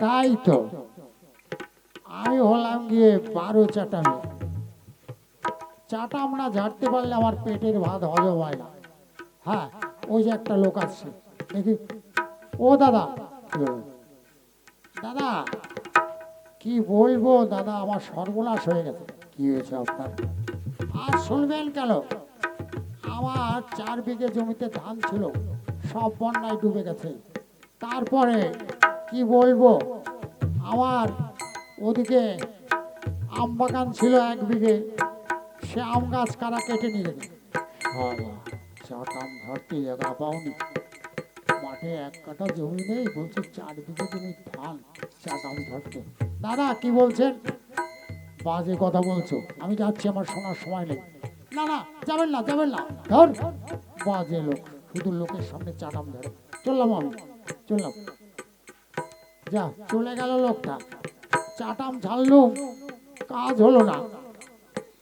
তাই তো। আমি হলাম গিয়ে বারো চাটামে চাটাম না ঝাড়তে পারলে আমার পেটের ভাত হজম হয় না। হ্যাঁ ওই যে একটা লোক আসছে। দেখি। ও দাদা। দাদা, কি বলব? দাদা, আমার সর্বনাশ হয়ে গেছে। কি হয়েছে আপনার? আর শুনবেন কেন? আমার চার বিঘে জমিতে ধান ছিল, সব বন্যায় ডুবে গেছে। তারপরে কি বলব? আমার ওদিকে আম বাগান ছিল এক বিঘে। সে আম গাছ কারা কেটে নিয়ে বাবা চাট আম ধরতে জায়গা পাওনি। মাঠে এক কাটা জমি নেই বলছে চার বিঘে জমি ধান চাট আম ধরতে। দাদা কি বলছেন? বাজে কথা বলছো। আমি যাচ্ছি আমার শোনার সময় নেই। না না যাবেন না যাবেন না। ধর। বাজে লোক শুধু লোকের সামনে চাটাম ধরে। চললাম আমি চললাম। যা চলে গেল লোকটা। চাটাম ঝাড়লুম কাজ হলো না।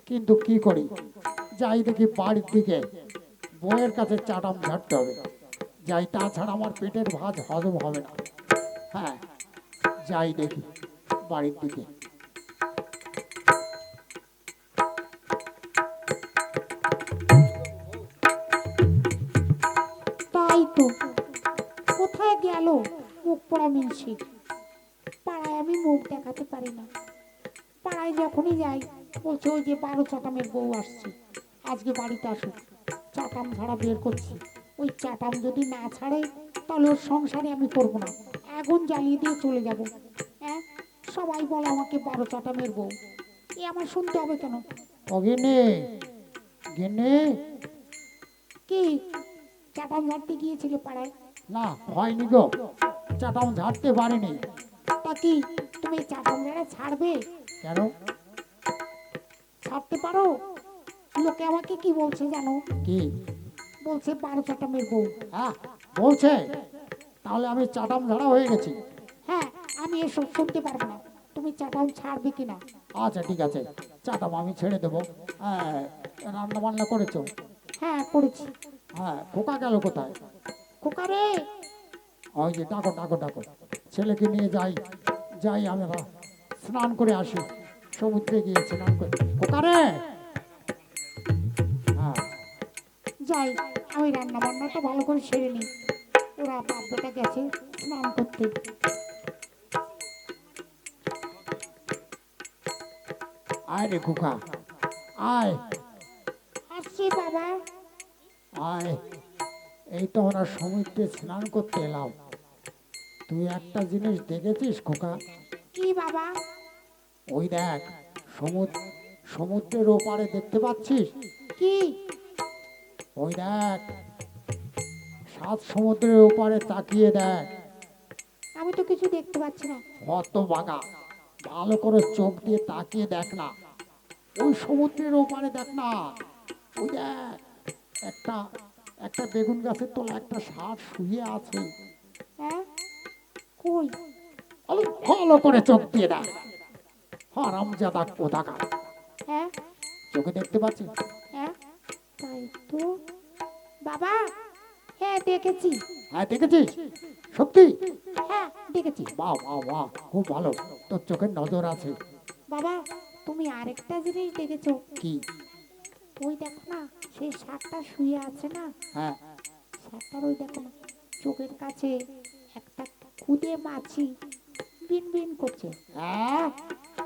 কিন্তু কি করি? যাই দেখি বাড়ির দিকে বইয়ের কাছে চাটাম ঝাড়তে হবে। যাই, তাছাড়া আমার পেটের ভাত হজম হবে না। হ্যাঁ যাই দেখি বাড়ির দিকে। তাই তো, কোথায় গেল? মুখ পড়া আমি মুখ দেখাতে পারি না। পাড়ায় যখনই যাই বলছে ওই যে বারো চাটামের বউ আসছে। আজকে বাড়িতে আসুক চাটাম ছাড়া বের করছি। ওই চাটাম যদি না ছাড়ে তাহলে ওর সংসারে আমি করব না। আগুন জ্বালিয়ে দিয়ে চলে যাব। হ্যাঁ? সবাই বলে আমাকে বারো চাটামের বউ। এ আমার শুনতে হবে কেন? অগিনে গিনে কি? চাটাম ঝাড়তে গিয়েছিলে পাড়ায়? না হয়নি গো। চাটাম ঝাড়তে পারিনি। কি তুমি এই চাটাম ছাড়বে? কেন? ছাড়তে পারো? লোকে আমাকে কি বলছে জানো? কি? বলছে বারো চাটামের বউ। হ্যাঁ বলছে? তাহলে আমি চাটাম ঝাড়া হয়ে গেছি। হ্যাঁ আমি এসব শুনতে পারব না। তুমি চাটাম ছাড়বে কিনা? আচ্ছা ঠিক আছে। চাটাম আমি ছেড়ে দেবো। হ্যাঁ রান্না বান্না করেছ? হ্যাঁ করেছি। হ্যাঁ খোকা গেল কোথায়? খোকারে ওই যে ডাকো ডাকো ডাকো। ছেলেকে নিয়ে যাই যাই আমরা। স্নান করে আসি। সমুদ্রে গিয়ে স্নান করে। খোকারে হ্যাঁ। যাই আমি রান্না বান্নাটা ভালো করে সেরে নিই ওরা বাব্যটা গেছে স্নান করতে। আয় রে খোকা। আয়। আসছি বাবা। আয়। এই তো আমরা সমুদ্রে স্নান করতে এলাম। তুই একটা জিনিস দেখেছিস খোকা? কি বাবা? ওই দেখ সমুদ্র সমুদ্রের ওপারে দেখতে পাচ্ছিস? কি? ওই দেখ সাত সমুদ্রের ওপারে তাকিয়ে দেখ। আমি তো কিছু দেখতে পাচ্ছি না। কত বাগা ভালো করে চোখ দিয়ে তাকিয়ে দেখ না। ওই সমুদ্রের ওপারে দেখ না। ওই দেখ একটা একটা বেগুন গাছের তলা একটা ষাট শুয়ে আছে। কই? ভালো ভালো করে চোখ দিয়ে দেখ। হারাম জাদা কোথাকার হ্যাঁ। চোখে দেখতে পাচ্ছিস? হ্যাঁ। তাই তো। বাবা হ্যাঁ দেখেছি। হ্যাঁ দেখেছিস? সত্যি? হ্যাঁ দেখেছি। বাহ বাহ বাহ খুব ভালো। তোর চোখের নজর আছে। বাবা তুমি আরেকটা জিনিস দেখেছ? কি? ওই দেখো না সেই শাকটা শুয়ে আছে না? হ্যাঁ। শাকটার ওই দেখো না চোখের কাছে একটা খুদে মাছি, বিন বিন করছে। হ্যাঁ?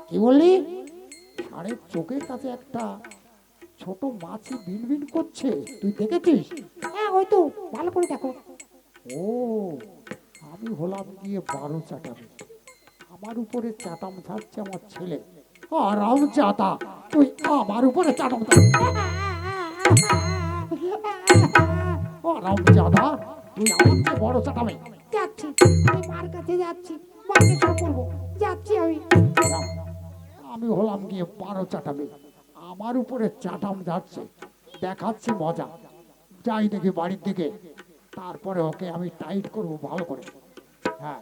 কি বললি? ষাঁড়ের চোখের কাছে একটা ছোট মাছি বিন বিন করছে, তুই দেখেছিস? হ্যাঁ ওই তো ভালো করে দেখো। ও, আমি হলাম গিয়ে বারো চাটামি আমার উপরে চাটাম ছাড়ছে আমার ছেলে। আরাম চাতা তুই আমার উপরে চাটাম আরাম চাতা তুই আমার বড় চাটামি আমি মার কাছে যাচ্ছি মাকে সব বলব যাচ্ছি আমি। আমি হলাম গিয়ে বারো চাটামি আমার উপরে চাটাম যাচ্ছে দেখাচ্ছে মজা। যাই দেখি বাড়ির দিকে তারপরে ওকে আমি টাইট করব ভালো করে। হ্যাঁ।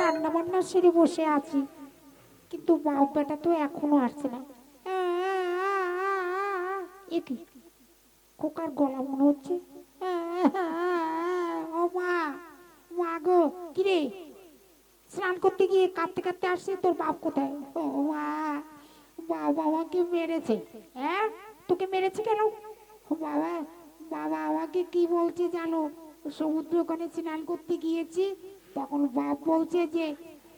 রান্না বান্না সেরে বসে আছি। কিন্তু বাপ বেটা তো এখনও আসছে না। এ কি খোকার গলা মনে হচ্ছে ও মা মা গো কিরে স্নান করতে গিয়ে কাঁদতে কাঁদতে আসছে তোর বাপ কোথায়? ও মা বাবা আমাকে মেরেছে। হ্যাঁ? তোকে মেরেছে কেন? বাবা বাবা আমাকে কি বলছে জানো? সমুদ্র ওখানে স্নান করতে গিয়েছি তখন বাপ বলছে যে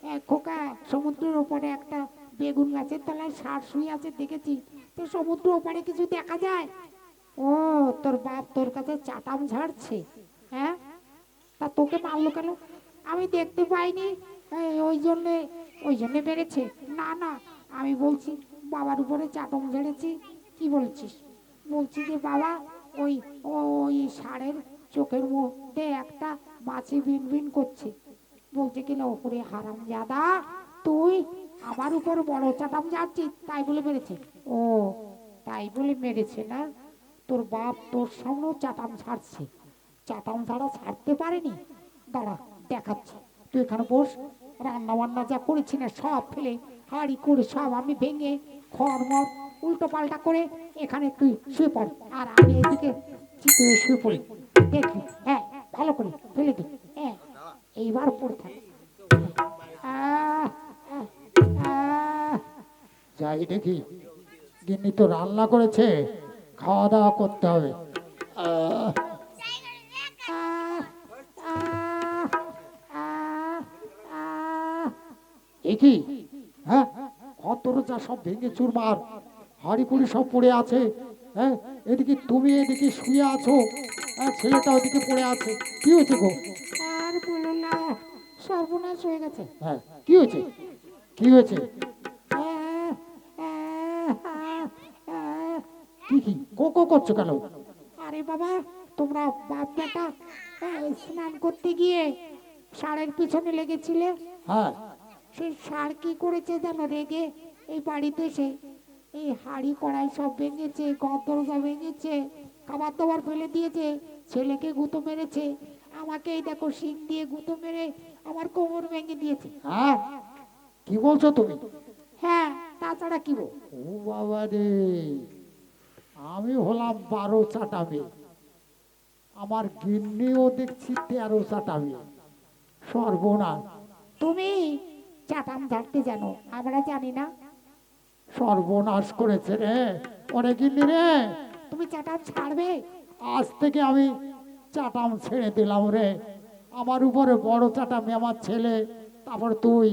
"এ, খোকা সমুদ্রের ওপারে একটা বেগুন গাছের তলায় সার শুয়ে আছে দেখেছি তো সমুদ্র ওপারে কিছু দেখা যায়? ও, তোর বাপ তোর কাছে চাটাম ঝাড়ছে হ্যাঁ? তা তোকে মারলো কেন? আমি দেখতে পাইনি। ওই জন্যে ওই জন্যে মেরেছে। না না, আমি বলছি, বাবার উপরে চাটম ঝেড়েছি। কি বলছিস? বলছি যে, বাবা, ওই ওই ষাঁড়ের চোখের মধ্যে একটা মাছি বিন বিন করছে। বলছে কিনা ওপরে হারাম জাদা তুই আমার উপর বড় চাটাম যাচ্ছিস তাই বলে মেরেছে। ও, তাই বলে মেরেছে না? তোর বাপ তোর সামনেও চাটাম ছাড়ছে। চাটাম ছাড়া ছাড়তে পারেনি? দাঁড়া, দেখাচ্ছি। তুই এখানে বস রান্না বান্না যা করেছি না সব ফেলে, হাড়ি করে সব আমি ভেঙে খড়মড় উল্টো পাল্টা করে এখানে তুই শুয়ে পড়। আর আমি এদিকে চিতে শুয়ে পড়ি। দেখি হ্যাঁ ভালো করে ফেলে দি। হ্যাঁ এইবার পড়ে থাক। যাই দেখি গিন্নি তো রান্না করেছে খাওয়া দাওয়া করতে হবে। আহ, আহ, আহ, আহ, আহ। এ কি? হ্যাঁ? কত যা সব ভেঙে চুরমার হাড়ি কুড়ি সব পড়ে আছে হ্যাঁ? এদিকে তুমি এদিকে শুয়ে আছো হ্যাঁ? ছেলেটা ওদিকে পড়ে আছে কি হয়েছে গো? আর বলো না সর্বনাশ হয়ে গেছে। হ্যাঁ কি হয়েছে? কি হয়েছে? কি কি? কো কো করছ কেন? আরে বাবা তোমরা বাপ বেটা আহ, স্নান করতে গিয়ে ষাঁড়ের পিছনে লেগেছিলে? হ্যাঁ। সেই ষাঁড় কি করেছে জানো? রেগে এই বাড়িতে এসে এই হাড়ি কড়াই সব ভেঙেছে ঘর দরজা ভেঙেছে খাবার দাবার ফেলে দিয়েছে ছেলেকে গুঁতো মেরেছে আমাকে এই দেখো শিং দিয়ে গুঁতো মেরে আমার কোমর ভেঙে দিয়েছে। হ্যাঁ? কি বলছো তুমি? হ্যাঁ তাছাড়া কি বল ও বাবা রে। আমি হলাম বারো চাটাবে আমার গিন্নিও দেখছি তেরো চাটাবে সর্বনাশ। তুমি চাটাম ঝাড়তে জানো আমরা জানি না। সর্বনাশ করেছে রে ওরে গিন্নি রে। তুমি চাটাম ছাড়বে। আজ থেকে আমি চাটাম ছেড়ে দিলাম রে। আমার উপরে বড় চাটামে আমার ছেলে তারপর তুই।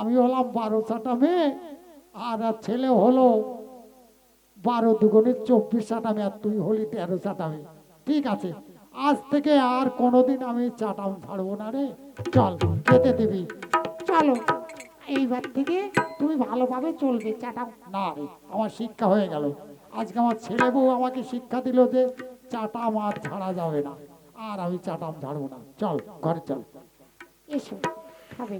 আমি হলাম বারো চাটামে আর ছেলে হলো বারো দুগুণে চব্বিশ চাটামে আর তুই হলি তেরো চাটামে ঠিক আছে আজ থেকে আর কোনোদিন আমি চাটাম ছাড়বো না রে। চল খেতে দিবি। চলো এইবার থেকে তুমি ভালোভাবে চলবে চাটাম না রে আমার শিক্ষা হয়ে গেল। আজকে আমার ছেলে বউ আমাকে শিক্ষা দিল যে চাটাম আর ছাড়া যাবে না। আর আমি চাটাম ছাড়বো না। চল ঘরে চল। এসো খাবে।